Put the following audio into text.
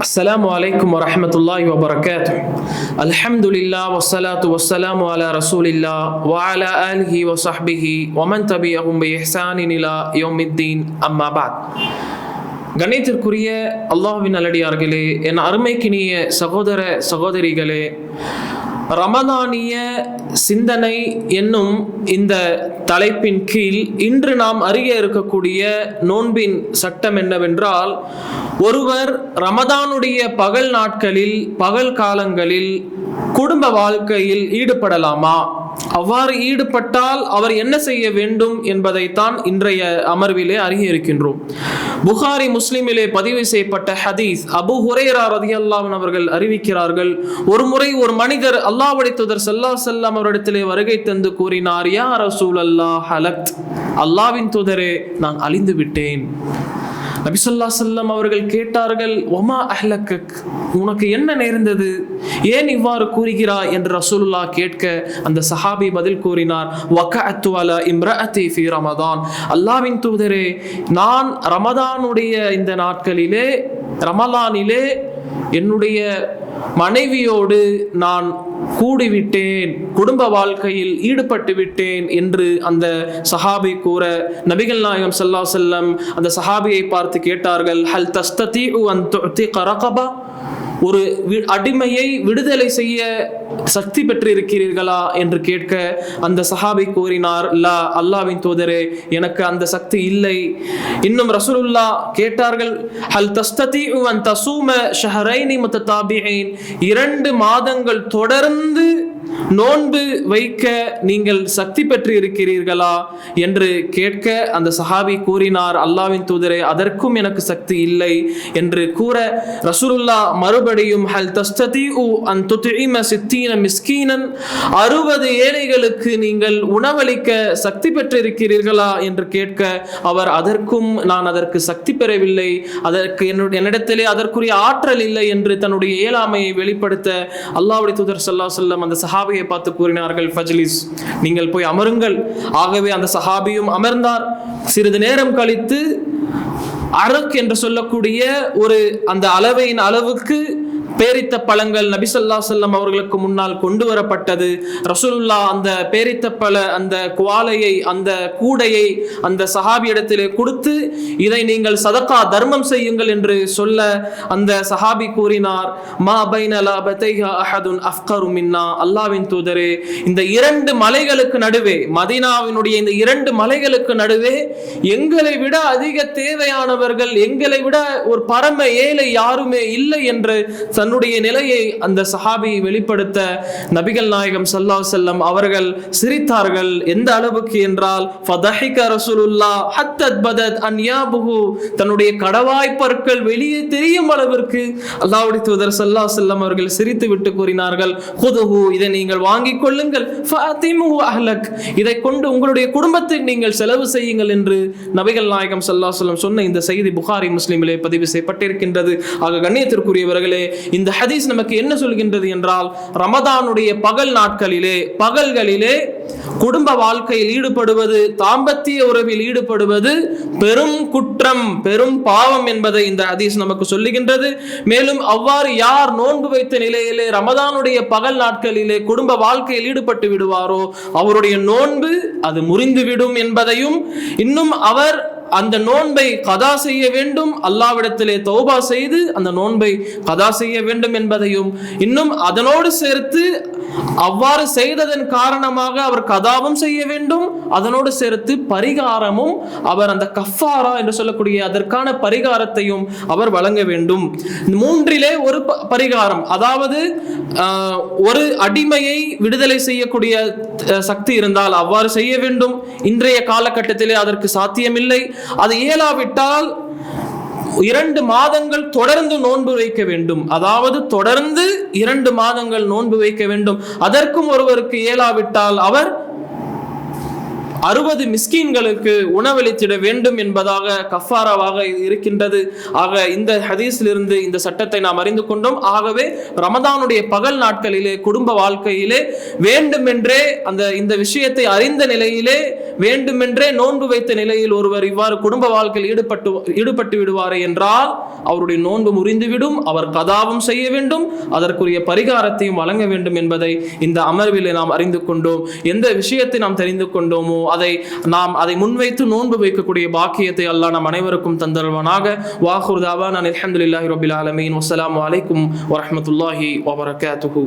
السلام عليكم ورحمة الله وبركاته الحمد لله والصلاة والسلام على رسول الله وعلى آله وصحبه ومن تبعهم بإحسان إلى يوم الدين أما بعد கணித்திற்குரிய அல்லாஹ்வின் நல்லடியார்களே என் அருமைக்கினிய சகோதர சகோதரிகளே ரமதானிய சிந்தனை என்னும் இந்த தலைப்பின் கீழ் இன்று நாம் அறிய இருக்கக்கூடிய நோன்பின் சட்டம் என்னவென்றால் ஒருவர் ரமதானுடைய பகல் நாட்களில் பகல் காலங்களில் குடும்ப வாழ்க்கையில் ஈடுபடலாமா? அவ்வாறு ஈடுபட்டால் அவர் என்ன செய்ய வேண்டும் என்பதைத்தான் இன்றைய அமர்விலே அறிய இருக்கின்றோம் புகாரி முஸ்லிமிலே பதிவு செய்யப்பட்ட ஹதீஸ் அபு ஹுரேரா ரதியல்லாவின் அவர்கள் அறிவிக்கிறார்கள். ஒரு முறை ஒரு மனிதர் அல்லாஹ்வுடைய தூதர் சல்லா செல்லம் அவரிடத்திலே வருகை தந்து கூறினார் யா ரசூல் அல்லாஹ் ஹலக்த். அல்லாவின் தூதரே நான் அழிந்து விட்டேன் நபிசல்லா செல்லம் அவர்கள் கேட்டார்கள் ஒமா அஹ்லக்கக்? உனக்கு என்ன நேர்ந்தது? ஏன் இவ்வாறு கூறுகிறாய்? என்று ரசூலுல்லா கேட்க அந்த சஹாபி பதில் கூறினார் வக்க அத்துவல இம்ரஅத்தி ஃபி ரமதான். அல்லாவின் தூதரே நான் ரமதானுடைய இந்த நாட்களிலே ரமலானிலே என்னுடைய மனைவியோடு நான் கூடிவிட்டேன். குடும்ப வாழ்க்கையில் ஈடுபட்டு விட்டேன் என்று அந்த சஹாபி கூற நபிகள் நாயகம் சல்லா செல்லம் அந்த சஹாபியை பார்த்து கேட்டார்கள் ஹல் தஸ்ததி அன் கரகபா ஒரு வி- அடிமையை விடுதலை செய்ய சக்தி பெற்றிருக்கிறீர்களா என்று கேட்க அந்த சஹாபி கூறினார் லா அல்லாவின் தூதரே எனக்கு அந்த சக்தி இல்லை. இன்னும் ரசூலுல்லா கேட்டார்கள் ஹல் தஸ்ததி அன் தசூம ஷஹரைனி முத்ததாபிஐன் இரண்டு மாதங்கள் தொடர்ந்து நோன்பு வைக்க நீங்கள் சக்தி பெற்று இருக்கிறீர்களா என்று கேட்க அந்த சஹாபி கூறினார் அல்லாவின் தூதரே அதற்கும் எனக்கு சக்தி இல்லை என்று கூற ரசூலுல்லா மறுபடியும் ஹல் தஸ்ததி அன் துத்திம சித்தீன மிஸ்கீனன். அறுபது ஏழைகளுக்கு நீங்கள் உணவளிக்க சக்தி பெற்றிருக்கிறீர்களா என்று கேட்க அவர் அதற்கும் நான் அதற்கு சக்தி பெறவில்லை. அதற்கு என்னுடைய என்னிடத்திலே அதற்குரிய ஆற்றல் இல்லை என்று தன்னுடைய இயலாமையை வெளிப்படுத்த அல்லாவுடைய தூதர் சல்லா அலைஹி அந்த சஹாபியை பார்த்து கூறினார்கள் ஃபஜ்லிஸ் நீங்கள் போய் அமருங்கள். ஆகவே அந்த சஹாபியும் அமர்ந்தார். சிறிது நேரம் கழித்து அரக் என்று சொல்லக்கூடிய ஒரு அந்த அளவையின் அளவுக்கு பேரித்த பழங்கள் நபிசல்லா செல்லம் அவர்களுக்கு முன்னால் கொண்டு வரப்பட்டது. ரசூலுல்லா அந்த பேரித்த பழ அந்த குவாலையை அந்த கூடையை அந்த சஹாபி இடத்திலே கொடுத்து இதை நீங்கள் சதக்கா தர்மம் செய்யுங்கள் என்று சொல்ல அந்த சஹாபி கூறினார். மா பைன லாபத்தைஹா அஹதுன் அஃப்கரு மின்னா. அல்லாவின் தூதரே இந்த இரண்டு மலைகளுக்கு நடுவே மதீனாவினுடைய இந்த இரண்டு மலைகளுக்கு நடுவே எங்களை விட அதிக தேவையானவர்கள் எங்களை விட ஒரு பரம ஏழை யாருமே இல்லை என்று தன்னுடைய நிலையை அந்த சஹாபி வெளிப்படுத்த நபிகள் நாயகம் சல்லா செல்லம் அவர்கள் சிரித்தார்கள். எந்த அளவுக்கு என்றால் ஃபதஹிக ரசூலுல்லா ஹத்தத் பதத் அன்யாபுஹு. தன்னுடைய கடவாய் பற்கள் வெளியே தெரியும் அளவிற்கு அல்லாவுடைய தூதர் சல்லா செல்லம் அவர்கள் சிரித்து விட்டு கூறினார்கள் ஹுதுஹு இதை நீங்கள் வாங்கிக் கொள்ளுங்கள். ஃபஅதிமுஹு அஹ்லக். இதை கொண்டு உங்களுடைய குடும்பத்தை நீங்கள் செலவு செய்யுங்கள் என்று நபிகள் நாயகம் சல்லா செல்லம் சொன்ன இந்த செய்தி புகாரி முஸ்லீமிலே பதிவு செய்யப்பட்டிருக்கின்றது. ஆக கண்ணியத்திற்குரியவர்களே இந்த ஹதீஸ் நமக்கு என்ன சொல்கின்றது என்றால் ரமதானுடைய பகல் நாட்களிலே பகல்களிலே குடும்ப வாழ்க்கையில் ஈடுபடுவது தாம்பத்திய உறவில் ஈடுபடுவது பெரும் குற்றம் பெரும் பாவம் என்பதை இந்த ஹதீஸ் நமக்கு சொல்லுகின்றது. மேலும் அவ்வாறு யார் நோன்பு வைத்த நிலையிலே ரமதானுடைய பகல் நாட்களிலே குடும்ப வாழ்க்கையில் ஈடுபட்டு விடுவாரோ அவருடைய நோன்பு அது முறிந்துவிடும் என்பதையும் இன்னும் அவர் அந்த நோன்பை கதா செய்ய வேண்டும் அல்லாவிடத்திலே தௌபா செய்து அந்த நோன்பை கதா செய்ய வேண்டும் என்பதையும் இன்னும் அதனோடு சேர்த்து அவ்வாறு செய்ததன் காரணமாக அவர் கதாவும் செய்ய வேண்டும் அதனோடு சேர்த்து பரிகாரமும் அவர் அந்த கஃபாரா என்று சொல்லக்கூடிய அதற்கான பரிகாரத்தையும் அவர் வழங்க வேண்டும். மூன்றிலே ஒரு ப- பரிகாரம் அதாவது ஒரு அடிமையை விடுதலை செய்யக்கூடிய சக்தி இருந்தால் அவ்வாறு செய்ய வேண்டும். இன்றைய காலகட்டத்திலே அதற்கு சாத்தியமில்லை. அது இயலாவிட்டால் இரண்டு மாதங்கள் தொடர்ந்து நோன்பு வைக்க வேண்டும். அதாவது தொடர்ந்து இரண்டு மாதங்கள் நோன்பு வைக்க வேண்டும். அதற்கும் ஒருவருக்கு இயலாவிட்டால் அவர் அறுபது மிஸ்கீன்களுக்கு உணவளித்திட வேண்டும் என்பதாக கஃபாராவாக இருக்கின்றது. ஆக இந்த ஹதீஸிலிருந்து இந்த சட்டத்தை நாம் அறிந்து கொண்டோம். ஆகவே ரமதானுடைய பகல் நாட்களிலே குடும்ப வாழ்க்கையிலே வேண்டுமென்றே அந்த இந்த விஷயத்தை அறிந்த நிலையிலே வேண்டுமென்றே நோன்பு வைத்த நிலையில் ஒருவர் இவ்வாறு குடும்ப வாழ்க்கையில் ஈடுபட்டு ஈடுபட்டு விடுவாரே என்றால் அவருடைய நோன்பு முறிந்துவிடும் அவர் கதாவும் செய்ய வேண்டும் அதற்குரிய பரிகாரத்தையும் வழங்க வேண்டும் என்பதை இந்த அமர்வில் நாம் அறிந்து கொண்டோம். எந்த விஷயத்தை நாம் தெரிந்து கொண்டோமோ அதை நாம் அதை முன்வைத்து நோன்பு வைக்கக்கூடிய பாக்கியத்தை அல்லாஹ் நம் அனைவருக்கும் தந்தருவனாக வாகுர்தாவா நான் அலமதுல்லாஹி ரபில் ஆலமீன். வசலாம் வலைக்கும் வரமத்துல்லாஹி வபரகாத்துஹு.